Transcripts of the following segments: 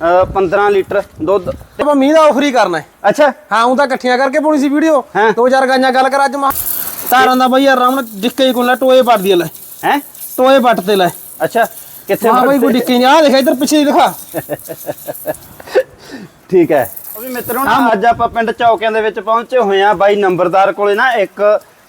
ਅ, 15 litre ਦੁੱਧ। ਆਪਾਂ ਮੀਂਹ ਦਾ ਆਫਰ ਹੀ ਕਰਨਾ ਹੈ। ਅੱਛਾ। ਹਾਂ ਉਹ ਤਾਂ ਇਕੱਠੀਆਂ ਕਰਕੇ ਪਾਉਣੀ ਸੀ ਵੀਡੀਓ। ਦੋ ਚਾਰ ਗਾਈਆਂ ਗੱਲ ਕਰ ਅੱਜ ਮਾ। ਤਾਰਾਂ ਦਾ ਬਈ ਆਰਾਮ ਨਾਲ ਡਿੱਕੇ ਹੀ ਕੋਲ ਟੋਏ ਪੱਟ ਦੀ ਲੈ। ਹੈ? ਟੋਏ ਪੱਟ ਤੇ ਲੈ। ਅੱਛਾ ਕਿੱਥੇ ਹਾਂ ਬਈ ਕੋਈ ਡਿੱਕੇ ਨਹੀਂ। ਆ ਦੇਖ ਇਧਰ ਪਿੱਛੇ ਦਿਖਾ। ਠੀਕ ਹੈ। ਉਹ ਵੀ ਮਿੱਤਰੋ ਨਾ ਅੱਜ ਆਪਾਂ ਪਿੰਡ ਚੌਕਿਆਂ ਦੇ ਵਿੱਚ ਪਹੁੰਚੇ ਹੋਏ ਆ ਬਾਈ ਨੰਬਰਦਾਰ ਕੋਲੇ ਨਾ ਇੱਕ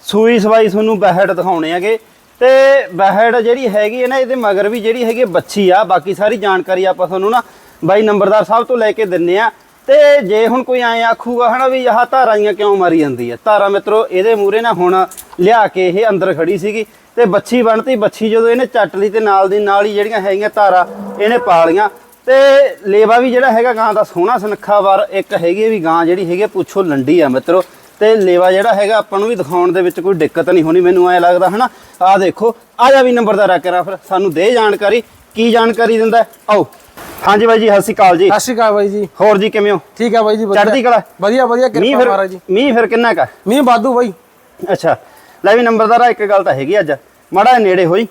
ਸੂਈ ਸਵਾਈ ਤੁਹਾਨੂੰ ਬਹਿੜ ਦਿਖਾਉਣੇ ਹੈਗੇ। ਤੇ ਬਹਿੜ ਜਿਹੜੀ ਹੈਗੀ ਹੈ ਨਾ ਇਹਦੇ ਮਗਰ ਵੀ ਜਿਹੜੀ ਹੈਗੀ ਬੱਚੀ ਆ। ਬਾਕੀ ਸਾਰੀ ਜਾਣਕਾਰੀ ਆਪਾਂ ਤੁਹਾਨੂੰ ਨਾ ਬਾਈ ਨੰਬਰਦਾਰ ਸਾਹਿਬ ਤੋਂ ਲੈ ਕੇ ਦਿੰਨੇ ਆ। ਤੇ ਜੇ ਹੁਣ ਕੋਈ ਐ ਆਖੂਗਾ ਹਨਾ ਵੀ ਆਹ ਧਾਰਾਂ ਜੀਆਂ ਕਿਉਂ ਮਾਰੀ ਜਾਂਦੀ ਹੈ ਧਾਰਾ ਮਿੱਤਰੋ, ਇਹਦੇ ਮੂਰੇ ਨਾ ਹੁਣ ਲਿਆ ਕੇ ਇਹ ਅੰਦਰ ਖੜੀ ਸੀਗੀ। ਤੇ ਬੱਚੀ ਬਣਤੀ ਬੱਚੀ ਜਦੋਂ ਇਹਨੇ ਚੱਟ ਲਈ ਤੇ ਨਾਲ ਦੀ ਨਾਲ ਹੀ ਜਿਹੜੀਆਂ ਹੈਗੀਆਂ ਧਾਰਾਂ ਇਹਨੇ ਪਾ ਲੀਆਂ ਤੇ ਲੇਵਾ ਵੀ ਜਿਹੜਾ ਹੈਗਾ ਗਾਂ ਦਾ ਸੋਹਣਾ ਸੁਨੱਖਾ ਵਾਰ, ਇੱਕ ਹੈਗੀ ਵੀ ਗਾਂ ਜਿਹੜੀ ਹੈਗੀ ਹੈ ਪੁੱਛੋ ਲੰਡੀ ਆ ਮਿੱਤਰੋ। ਤੇ ਲੇਵਾ ਜਿਹੜਾ ਹੈਗਾ ਆਪਾਂ ਨੂੰ ਵੀ ਦਿਖਾਉਣ ਦੇ ਵਿੱਚ ਕੋਈ ਦਿੱਕਤ ਨਹੀਂ ਹੋਣੀ, ਮੈਨੂੰ ਐ ਲੱਗਦਾ ਹਨਾ। ਆਹ ਦੇਖੋ, ਆ ਜਾ ਵੀ ਨੰਬਰਦਾਰ ਆ ਕਰਾਂ ਫਿਰ ਸਾਨੂੰ ਦੇ ਜਾਣਕਾਰੀ, ਕੀ ਜਾਣਕਾਰੀ ਦਿੰਦਾ? ਆਓ। ਹਾਂਜੀ ਬਾਈ ਜੀ ਸਤਿ ਸ਼੍ਰੀ ਅਕਾਲ ਜੀ। ਸਤਿ ਸ਼੍ਰੀ ਅਕਾਲ ਬਾਈ ਜੀ। ਹੋਰ ਜੀ ਕਿਵੇਂ ਹੋ? ਠੀਕ ਹੈ ਬਾਈ ਜੀ ਚੜ੍ਹਦੀ ਕਲਾ? ਵਧੀਆ ਵਧੀਆ ਕਿਰਪਾ ਮਹਾਰਾਜ ਜੀ। ਮੀਂਹ ਫਿਰ ਕਿੰਨਾ ਕਾ ਮੀਂਹ ਵਾਧੂ ਬਾਈ। ਅੱਛਾ। ਲੈ ਵੀ ਨੰਬਰਦਾਰਾ ਇੱਕ ਗੱਲ ਤਾਂ ਹੈਗੀ ਅੱਜ। ਮਾੜਾ ਨੇੜੇ ਹੋਈ।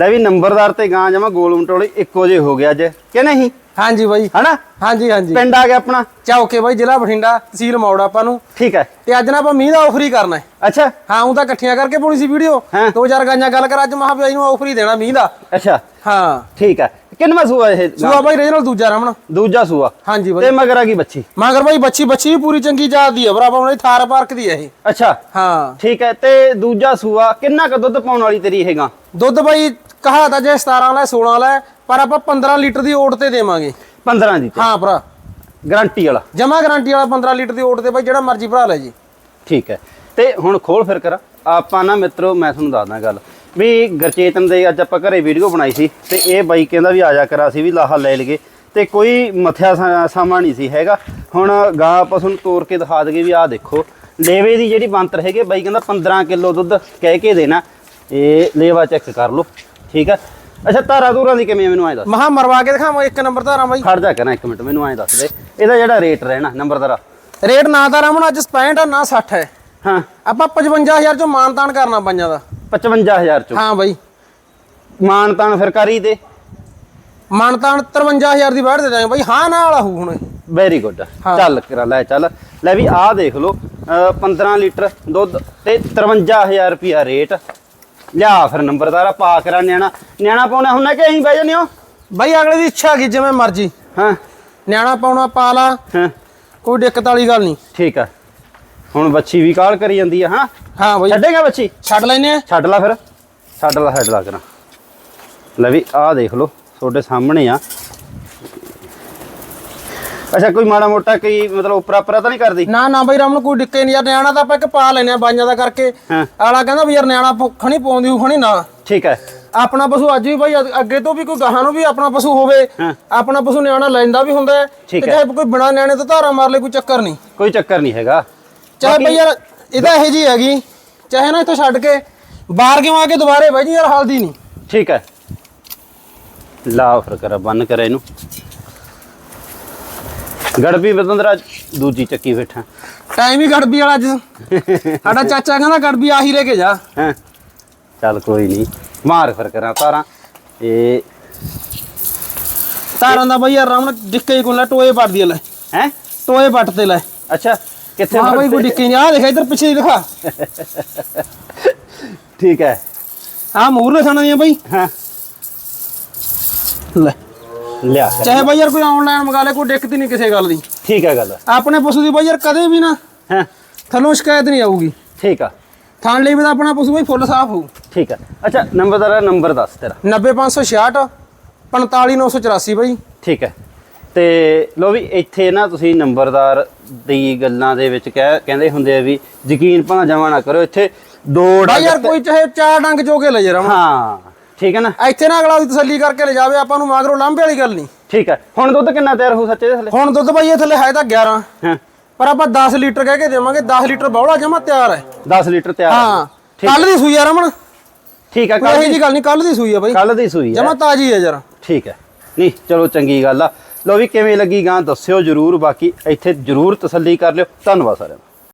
ਲੈ ਵੀ ਨੰਬਰਦਾਰ ਤੇ ਗਾਂ ਜਮਾ ਗੋਲ ਮਟੋਲੇ ਇੱਕੋ ਜੇ ਹੋ ਗਿਆ ਅੱਜ। ਕਿ ਨਹੀਂ? ਹਾਂਜੀ ਬਾਈ। ਹਨਾ? ਹਾਂਜੀ ਹਾਂਜੀ। ਪਿੰਡ ਆ ਗਿਆ ਆਪਣਾ। ਚੌਕੇ ਬਾਈ ਜ਼ਿਲ੍ਹਾ ਬਠਿੰਡਾ ਤਹਿਸੀਲ ਮੌੜਾ ਆਪਾਂ ਨੂੰ। ਠੀਕ ਹੈ ਤੇ ਅੱਜ ਨਾ ਆਪਾਂ ਮੀਂਹ ਦਾ ਆਫਰ ਹੀ ਕਰਨਾ ਹੈ। ਅੱਛਾ। ਹਾਂ ਉਹ ਤਾਂ ਇਕੱਠੀਆਂ ਕਰਕੇ ਪਾਉਣੀ ਸੀ ਵੀਡੀਓ। ਦੋ ਚਾਰ ਗਾਈਆਂ ਗੱਲ ਕਰ ਅੱਜ ਮਹਾ ਬਾਈ ਨੂੰ ਆਫਰ ਹੀ ਦੇਣਾ ਮੀਂਹ ਦਾ। ਅੱਛਾ। ਹਾਂ। ਠੀਕ ਹੈ ਕਿੰਨਵਾਂ ਸੂਆ ਇਹ ਸੂਆ ਬਾਈ ਰੀਜਨਲ ਦੂਜਾ ਰਮਣ ਦੂਜਾ ਸੂਆ। ਹਾਂਜੀ ਤੇ ਮਗਰ ਆ ਗਈ ਬੱਚੀ। ਮਗਰ ਬਾਈ ਬੱਚੀ ਬੱਚੀ ਪੂਰੀ ਚੰਗੀ ਜਾਤ ਦੀ ਹੈ ਬਰਾਬਰ ਉਹਨੇ ਥਾਰ ਪਾਰਕ ਦੀ ਹੈ ਇਹ। ਅੱਛਾ। ਹਾਂ। ਠੀਕ ਹੈ ਤੇ ਦੂਜਾ ਸੂਆ ਕਿੰਨਾ ਕ ਦੁੱਧ ਪਾਉਣ ਵਾਲੀ ਤੇਰੀ ਹੈਗਾ? ਦੁੱਧ ਬਾਈ ਕਹਾ ਤਾਂ ਜੇ 17 ਲੈ 16 ਲੈ ਪਰ ਆਪਾਂ 15 ਲੀਟਰ ਦੀ ਓਟ ਤੇ ਦੇਵਾਂਗੇ। 15 ਦੀ ਹਾਂ ਭਰਾ। ਗਾਰੰਟੀ ਵਾਲਾ। ਜਮਾ ਗਾਰੰਟੀ ਵਾਲਾ 15 ਲੀਟਰ ਦੀ ਓਟ ਤੇ ਬਾਈ ਜਿਹੜਾ ਮਰਜ਼ੀ ਭਰਾ ਲੈ ਜੀ। ਠੀਕ ਹੈ। ਤੇ ਹੁਣ ਖੋਲ ਫਿਰ ਕਰ। ਆਪਾਂ ਨਾ ਮਿੱਤਰੋ ਮੈਂ ਤੁਹਾਨੂੰ ਦੱਸਦਾ ਗੱਲ। ਵੀ ਗਰਚੇਤਨ ਦੇ ਅੱਜ ਆਪਾਂ ਘਰੇ ਵੀਡੀਓ ਬਣਾਈ ਸੀ ਤੇ ਇਹ ਬਾਈ ਕਹਿੰਦਾ ਵੀ ਆ ਜਾ ਕਰਾ ਸੀ ਵੀ ਲਾਹਾ ਲੈ ਲਈਏ। ਤੇ ਕੋਈ ਮਥਿਆ ਸਾਮਾ ਨਹੀਂ ਸੀ ਹੈਗਾ। ਹੁਣ ਗਾਂ ਆਪਾਂ ਤੁਹਾਨੂੰ ਤੋੜ ਕੇ ਦਿਖਾ ਦਗੇ ਵੀ ਆਹ ਦੇਖੋ। ਲੇਵੇ ਦੀ ਜਿਹੜੀ ਬੰਤਰ ਹੈਗੇ ਬਾਈ ਕਹਿੰਦਾ 15 ਕਿਲੋ ਦੁੱਧ ਕਹਿ ਕੇ ਦੇਣਾ। ਇਹ ਲੇਵਾ ਚੈੱਕ ਕਰ ਲਓ ਠੀਕ ਹੈ ਅੱਛਾ ਧਾਰਾ ਧੂਰਾਂ ਦੀ ਕਿਵੇਂ ਆ ਮੈਨੂੰ ਐਂ ਦੱਸ। ਮਹਾ ਮਰਵਾ ਕੇ ਦਿਖਾਵਾਂ ਇੱਕ ਨੰਬਰ ਧਾਰਾਂ ਬਾਈ। ਖੜ ਜਾ ਕਰਾਂ ਇੱਕ ਮਿੰਟ ਮੈਨੂੰ ਐਂ ਦੱਸ ਦੇ। ਇਹਦਾ ਜਿਹੜਾ ਰੇਟ ਰਹਿਣਾ ਨੰਬਰਦਾਰਾ ਰੇਟ ਨਾ ਤਾਂ ਰਮਣ ਅੱਜ 65 ਆ ਨਾ 60 ਹੈ। ਹਾਂ। ਆਪਾਂ 55000 ਚੋਂ ਮਾਨਤਾਨ ਕਰਨਾ ਪੰਜਾਂ ਦਾ। 55000 ਚੋਂ। ਹਾਂ ਬਾਈ। ਮਾਨ ਤਾਨ ਫਿਰ ਕਰੀ ਦੇ ਮਾਨਤਾਨ 53000 ਦੀ ਬਾੜ ਦੇ ਦਾਂਗੇ ਬਾਈ। ਹਾਂ ਨਾਲ ਆਹੂ ਹੁਣ। Very good. ਚੱਲ ਕਰਾ ਲੈ ਚੱਲ। ਲੈ ਵੀ ਆਹ ਦੇਖ ਲਓ ਅਹ 15 ਲੀਟਰ ਦੁੱਧ ਤੇ 53000 ਰੁਪਿਆ ਰੇਟ। ਲਿਆ ਫਿਰ ਨੰਬਰਦਾਰਾ ਪਾ ਕਰਾ ਨਿਆਣਾ। ਨਿਆਣਾ ਪਾਉਣਾ ਹੁੰਦਾ ਕਿ ਅਸੀਂ ਬਹਿ ਜਾਂਦੇ ਹੋ? ਬਾਈ ਅਗਲੇ ਦੀ ਇੱਛਾ ਕੀ ਜਿਵੇਂ ਮਰਜ਼ੀ। ਹਾਂ। ਨਿਆਣਾ ਪਾਉਣਾ ਪਾ ਲਾ। ਹਾਂ। ਕੋਈ ਦਿੱਕਤ ਵਾਲੀ ਗੱਲ ਨਹੀਂ। ਠੀਕ ਆ। ਹੁਣ ਬੱਚੀ ਵੀ ਕਾਲ ਕਰੀ ਜਾਂਦੀ ਆ ਹਾਂ? ਹਾਂ ਬਾਈ। ਛੱਡੇਗਾ ਬੱਚੀ ਛੱਡ ਲੈਨੇ ਆ। ਛੱਡ ਲਾ ਫਿਰ। ਛੱਡ ਲਾ ਛੱਡ ਲਾ ਕਰਾਂ ਲੈ ਵੀ ਆਹ ਦੇਖ ਲਓ ਤੁਹਾਡੇ ਸਾਹਮਣੇ ਆ। ਅੱਛਾ ਕੋਈ ਮਾੜਾ ਮੋਟਾ ਕੋਈ ਮਤਲਬ ਉਪਰਾ ਪਰਾ ਤਾਂ ਨਹੀਂ ਕਰਦੀ? ਨਾ ਨਾ ਬਾਈ ਰਾਮ ਨੂੰ ਕੋਈ ਦਿੱਕਤ ਨਹੀਂ ਯਾਰ ਨਿਆਣਾ ਤਾਂ ਆਪਾਂ ਇੱਕ ਪਾ ਲੈਨੇ ਆ ਬਾਈਆਂ ਦਾ ਕਰਕੇ। ਆਲਾ ਕਹਿੰਦਾ ਵੀ ਯਾਰ ਨਿਆਣਾ ਖਣੀ ਪਾਉਂਦੀ ਹੂ ਖਣੀ ਨਾ। ਠੀਕ ਹੈ। ਆਪਣਾ ਪਸ਼ੂ ਅੱਜ ਵੀ ਬਾਈ ਅੱਗ- ਤੋਂ ਵੀ ਕੋਈ ਗਾਹਾਂ ਨੂੰ ਵੀ ਆਪਣਾ ਪਸ਼ੂ ਹੋਵੇ। ਆਪਣਾ ਪਸ਼ੂ ਨਿਆਣਾ ਲੈਂਦਾ ਵੀ ਹੁੰਦਾ ਹੈ। ਤੇ। ਚਾਹੇ ਕੋਈ ਬਿਨਾ ਨਿਆਣੇ ਤੋਂ ਧਾਰਾ ਮਾਰ ਲੇ ਕੋਈ ਚੱਕਰ ਨਹੀਂ। ਕੋਈ ਚੱਕਰ ਨਹੀਂ ਹੈਗਾ। ਚਾਹੇ ਬਈ ਯਾਰ ਇਹਦਾ ਇਹੋ ਜੀ ਹੈਗੀ। ਚਾਹੇ ਨਾ ਇੱਥੋਂ ਛੱਡ ਕੇ ਬਾਹਰ ਕਿਉਂ ਆ ਕੇ ਦੁਬਾਰੇ ਬਾਈ ਜੀ ਯਾਰ ਹਲਦੀ ਨਹੀਂ। ਠੀਕ ਹੈ। ਲਾ ਫਿਰ ਕਰ ਬੰਨ ਕਰ ਇਹਨੂੰ। ਗੜਬੀ ਬਦੰਦਰਾ ਦੂਜੀ ਚੱਕੀ ਬੈਠਾ। ਟਾਈਮ ਹੀ ਗੜਬੀ ਵਾਲਾ ਅੱਜ। ਸਾਡਾ ਚਾਚਾ ਕਹਿੰਦਾ ਗੜਬੀ ਆਹੀ ਲੈ ਕੇ ਜਾ। ਹੈ? ਚੱਲ ਕੋਈ ਨਹੀਂ। ਮਾਰ ਫਿਰ ਕਰਾਂ ਤਾਰਾਂ। ਇਹ ਤਾਰਾਂ ਦਾ ਬਈ ਯਾਰ ਰਾਮ ਨਾਲ ਡਿੱਕੇ ਹੀ ਕੋਲ ਟੋਏ ਪੱਟ ਦੀ ਲੈ। ਹੈ? ਟੋਏ ਪੱਟ ਤੇ ਲੈ। ਅੱਛਾ। ਕਿੱਥੇ ਹਾਂ ਬਈ ਕੋਈ? ਡਿੱਕੇ ਨਹੀਂ। ਆ ਦੇਖ ਇੱਧਰ ਪਿੱਛੇ ਦਿਖਾ। ਠੀਕ ਹੈ। ਆ ਮੂਰਲੇ ਥਾਣਾ ਦੀਆਂ ਬਈ। ਹਾਂ। ਲੈ। ਲਿਆ। ਚਾਹੇ ਬਈ ਯਾਰ ਕੋਈ ਆਨਲਾਈਨ ਮੰਗਾ ਲੈ ਕੋਈ ਦਿੱਕਤ ਨਹੀਂ ਕਿਸੇ ਗੱਲ ਦੀ। ਠੀਕ ਹੈ ਗੱਲ। ਆਪਣੇ ਪਸ਼ੂ ਦੀ ਬਈ ਯਾਰ ਕਦੇ ਵੀ ਨਾ ਹਾਂ। ਥੱਲੋਂ ਸ਼ਿਕਾਇਤ ਨਹੀਂ ਆਊਗੀ। ਠੀਕ ਆ। ਥਾਣ ਲਈ ਵੀ ਤਾਂ ਆਪਣਾ ਪਸ਼ੂ ਬਈ ਫੁੱਲ ਸਾਫ਼ ਹੋਊ। ਠੀਕ ਆ। ਅੱਛਾ ਨੰਬਰਦਾਰਾ ਨੰਬਰ ਦੱਸ ਤੇਰਾ। 90566 45984 ਬਈ। ਠੀਕ ਹੈ। ਤੇ ਲੋ ਵੀ ਇੱਥੇ ਨਾ ਤੁਸੀਂ ਨੰਬਰਦਾਰ ਦੀ ਗੱਲਾਂ ਦੇ ਵਿੱਚ ਕਹਿ ਕਹਿੰਦੇ ਹੁੰਦੇ ਆ ਵੀ ਯਕੀਨ ਭਾਂ ਜਮਾ ਨਾ ਕਰੋ ਇੱਥੇ ਦੋ ਬਈ ਯਾਰ ਡੰਗ ਕੋਈ ਚਾਹੇ ਚਾਰ ਡੰਗ ਚੋਕੇ ਲੈ ਜੇ ਹਾਂ ਠੀਕ ਹੈ ਨਾ? ਇੱਥੇ ਨਾ ਅਗਲਾ ਦੀ ਤਸੱਲੀ ਕਰਕੇ ਲੈ ਜਾਵੇ ਆਪਾਂ ਨੂੰ ਮਗਰੋਂ ਲਾਂਭੇ ਵਾਲੀ ਗੱਲ ਨਹੀਂ। ਠੀਕ ਹੈ। ਹੁਣ ਦੁੱਧ ਕਿੰਨਾ ਤਿਆਰ ਹੋ ਸੱਚੇ ਦੇ ਥੱਲੇ? ਹੁਣ ਦੁੱਧ ਬਈ ਇਹ ਥੱਲੇ ਹੈ ਤਾਂ 11 ਹਾਂ। ਪਰ ਆਪਾਂ 10 ਲੀਟਰ ਕਹਿ ਕੇ ਦੇਵਾਂਗੇ 10 ਲੀਟਰ ਬੌਲਾ ਜਮਾ ਤਿਆਰ ਹੈ। 10 ਲੀਟਰ ਤਿਆਰ ਹਾਂ। ਕੱਲ ਦੀ ਸੂਈ ਆ ਰਮਣ ਠੀਕ ਹੈ ਕੱਲ ਜੀ ਗੱਲ ਨਹੀਂ ਕੱਲ ਦੀ ਸੂਈ ਆ ਬਈ। ਕੱਲ ਦੀ ਸੂਈ ਹੈ। ਜਮਾ ਤਾਜੀ ਹੈ ਜਰਾ ਠੀਕ ਹੈ। ਨਹੀਂ ਚਲੋ ਚੰਗੀ ਗੱਲ ਆ। ਲੋ ਵੀ ਕਿਵੇਂ ਲੱਗੀ ਗਾਂ, ਦੱਸਿਓ ਜਰੂਰ, ਬਾਕੀ ਇੱਥੇ ਜਰੂਰ ਤਸੱਲੀ ਕਰ ਲਿਓ। ਧੰਨਵਾਦ ਸਾਰਿਆਂ ਦਾ।